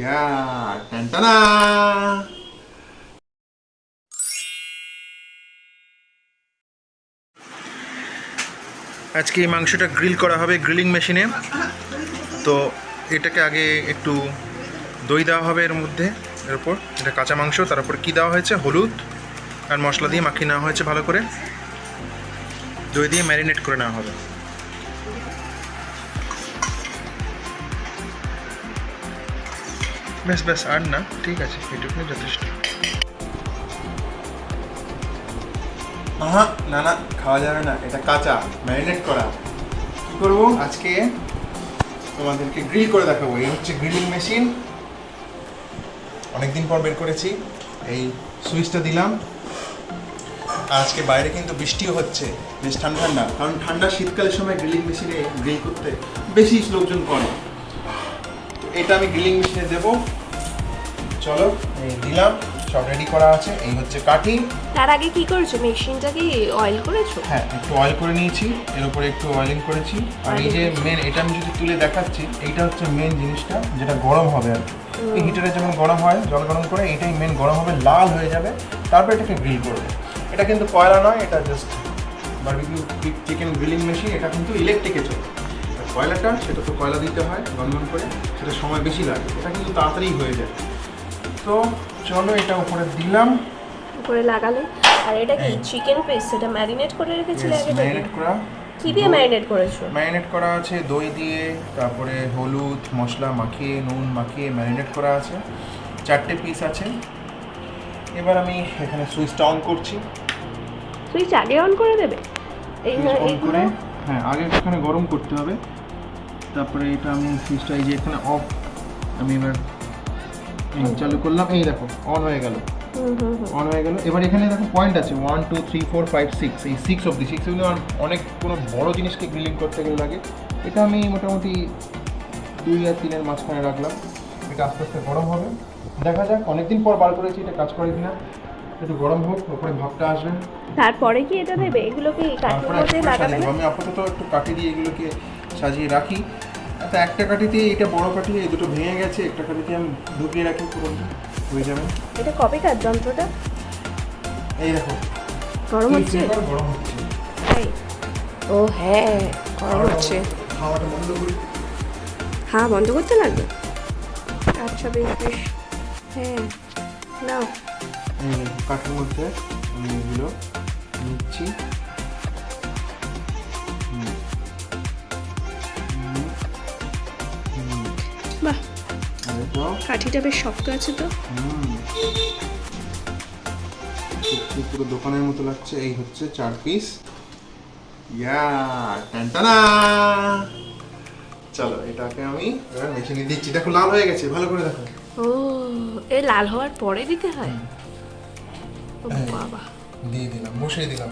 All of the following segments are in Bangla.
ইয়া টানটানা আজকে এই মাংসটা গ্রিল করা হবে গ্রিলিং মেশিনে। তো এটাকে আগে একটু দই দেওয়া হবে এর মধ্যে, এর উপর। এটা কাঁচা মাংস, তার উপর কী দেওয়া হয়েছে? হলুদ আর মশলা দিয়ে মাখিয়ে নেওয়া হয়েছে ভালো করে। দই দিয়ে ম্যারিনেট করে নেওয়া হবে। ব্যাস ব্যাস আর না। ঠিক আছে এটুকুনি যথেষ্ট। আহা, না না, খাওয়া যাবে না। এটা কাঁচা, ম্যারিনেট করা। কি করব? আজকে তোমাদেরকে গ্রিল করে দেখাবো। এই হচ্ছে গ্রিলিং মেশিন। অনেকদিন পর বের করেছি। এই সুইচটা দিলাম। আজকে বাইরে কিন্তু বৃষ্টিও হচ্ছে। বেশ ঠান্ডা ঠান্ডা। কারণ ঠান্ডা শীতকালের সময় গ্রিলিং মেশিনে গ্রিল করতে বেশি লোকজন করে এটা আমি গ্রিলিং মেশিনে দেবো। চলো এই দিলাম সব রেডি করা আছে। এই হচ্ছে কাটিং তার আগে কি করেছ? মেশিনটা কি অয়েল করেছ? হ্যাঁ একটু অয়েল করে নিয়েছি। এর উপরে একটু অয়েলিং করেছি। আর এই যে মেন এটা আমি যদি তুলে দেখাচ্ছি এইটা হচ্ছে মেন জিনিসটা যেটা গরম হবে আর কি। এই হিটারে যেমন গরম হয় জল গরম করে এটাই মেন গরম হবে লাল হয়ে যাবে। তারপর এটাকে গ্রিল করবে। এটা কিন্তু কয়লা নয় এটা just barbecue chicken grilling machine এটা কিন্তু ইলেকট্রিকে চলে কয়লাটা সেটা তো কয়লা দিতে হয় গনগন করে সেটা সময় বেশি লাগে। এটা কিন্তু তাড়াতাড়ি হয়ে যায়। তো চলো এটা উপরে দিলাম। উপরে লাগালে। আর এটা কি চিকেন পিস সেটা ম্যারিনেট করে রেখেছিলে আগে ম্যারিনেট করা। কি দিয়ে ম্যারিনেট করেছ? ম্যারিনেট করা আছে দই দিয়ে তারপরে হলুদ মশলা মাখিয়ে নুন মাখিয়ে ম্যারিনেট করা আছে। চারটে পিস আছে। এবার আমি এখানে সুইচটা অন করছি। সুইচ আগে অন করে দেবে? এই অন করে হ্যাঁ আগে এখানে গরম করতে হবে। তারপরে এটা আমি সুইচটা এই যে এখানে অফ আমি এবার চালু করলাম। এই দেখো অন হয়ে গেল। অন হয়ে গেল। এবার এখানে দেখো পয়েন্ট আছে। One two three four five six এই সিক্স অব্দি সিক্স অব্দি আমার অনেক কোনো বড় জিনিসকে গ্রিলিং করতে গেলে লাগে। এটা আমি মোটামুটি দুই আর তিনের মাঝখানে রাখলাম। এটা আস্তে আস্তে গরম হবে। দেখা যাক অনেকদিন পর বার করেছি এটা কাজ করে কিনা। একটু গরম হোক ওপরে ভাবটা আসবে। তারপরে কি এটা দেবে এগুলো কি কাঠের তারপরে মধ্যে একটু লাগাবে। আমি আপাতত একটু কাঠি দিয়ে এগুলোকে সাজিয়ে রাখি। আচ্ছা একটা কাঠিতে এটা বড় কাঠি এই দুটো ভেঙে গেছে একটা কাঠিতে আমি ঢুকিয়ে রাখি পুরো হয়ে যাবে। এটা কবে কার যন্ত্রটা? এই দেখো। গরম হচ্ছে? গরম হচ্ছে। ও হ্যাঁ গরম হচ্ছে। খাওয়াটা বন্ধ করি। হ্যাঁ বন্ধ করতে লাগবে? আচ্ছা বেশ বেশ। হ্যাঁ নাও। কাঠের মধ্যে আমি এগুলো নিচ্ছি। বাহ। আর কাঠিটা বেশ শক্ত আছে তো। হুম। পুরো দোকানের মতো লাগছে। এই হচ্ছে চার পিস ইয়া টানটানা চলো এটাকে আমি এবার মেশিনে দিচ্ছি। দেখো লাল হয়ে গেছে। ভালো করে দেখো। ও এ লাল হওয়ার পরে দিতে হয়? ও। বাবা। দিয়ে দিলাম বসিয়ে দিলাম।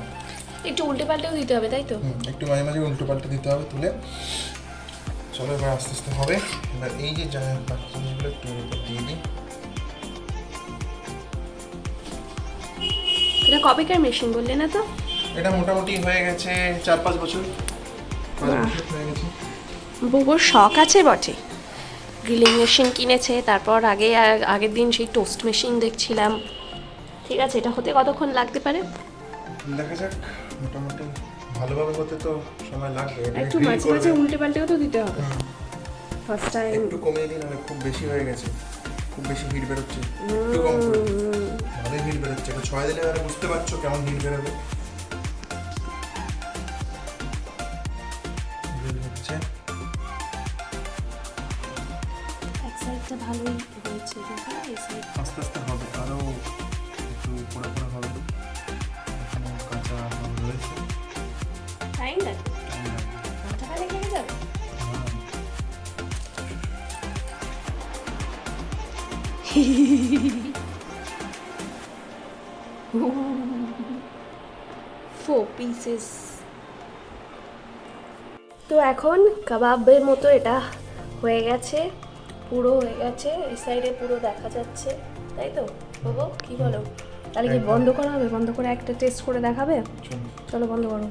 একটু উল্টে পাল্টেও দিতে হবে তাই তো? একটু মাঝে মাঝে উল্টো পাল্টে দিতে হবে তুলে। চলো এবার আস্তে আস্তে হবে। এবার এই যে বাকি জিনিসগুলো একটু উপর দিয়ে দিই। এটা কবেকার মেশিন বললে না তো? এটা মোটামুটি হয়ে গেছে চার পাঁচ বছর। বুবুর শখ আছে বটে। গ্রিলিং মেশিন কিনেছে তারপর আগে আগের দিন সেই টোস্ট মেশিন দেখছিলাম। ঠিক আছে এটা হতে কতক্ষণ লাগতে পারে? দেখা যাক মোটামুটি। ভালোভাবে করতে তো সময় লাগবে। একটু মাঝে মাঝে উল্টে পাল্টেও তো দিতে হবে। ফার্স্ট টাইম একটু কমিয়ে দিন আর খুব বেশি হয়ে গেছে। খুব বেশি হিট বেরোচ্ছে। একটু কম করে ভালোই হিট বেরোচ্ছে। এটা ছয় দিলে আর বুঝতে পারছ কেমন হিট বেরোবে। ভালোই হয়েছে আস্তে আস্তে হবে আরও একটু পোড়া পোড়া হবে। টাইম ঘণ্টা খানেক লেগে যাবে। হ্যাঁ। ফোর পিসেস তো এখন কাবাবের মতো এটা হয়ে গেছে পুরো হয়ে গেছে এই সাইডে পুরো দেখা যাচ্ছে তাই তো? বাবু কি বলো? তাহলে কি বন্ধ করা হবে? বন্ধ করে একটা টেস্ট করে দেখাবে? চলো। চলো বন্ধ করো।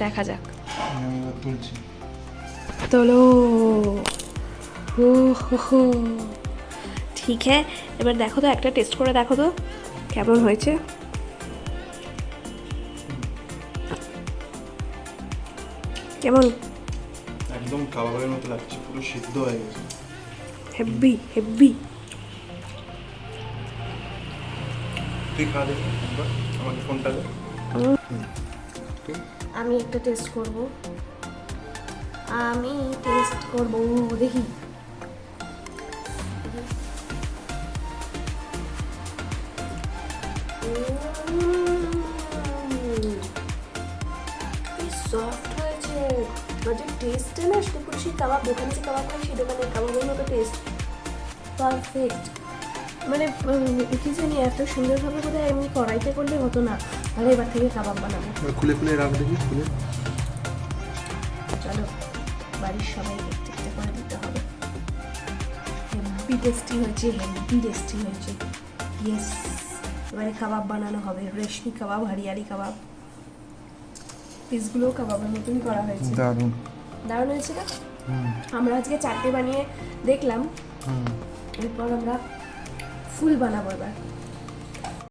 দেখা যাক। তুলছি তোলো। হো হো ঠিক হ্যাঁ এবার দেখো তো একটা টেস্ট করে দেখো তো কেমন হয়েছে। কেমন? একদম কাবাবের মতো লাগছে পুরো সিদ্ধ হয়ে গেছে। হেভি হেভি তুই খা একবার। আমাকে ফোনটা দে। আমি একটা টেস্ট করব। আমি টেস্ট করব দেখি। সফট হয়েছে। মানে না দোকানে টেস্ট মানে কি জানি এত সুন্দরভাবে বোধহয় এমনি কড়াইতে করলে হতো না। তাহলে এবার থেকে কাবাব বানাবো খুলে খুলে রাখ দেখি খুলে চলো বাড়ির সবাইকে একটু একটু করে দিতে হবে হেভি টেস্টি হয়েছে হেভি টেস্টি হয়েছে ইয়েস এবারে কাবাব বানানো হবে রেশমি কাবাব হরিয়ালি কাবাব পিসগুলোও কাবাবের মতনই করা হয়েছে দারুণ দারুণ হয়েছে না আমরা আজকে চারটে বানিয়ে দেখলাম এরপর আমরা ফুল বানাবো এবার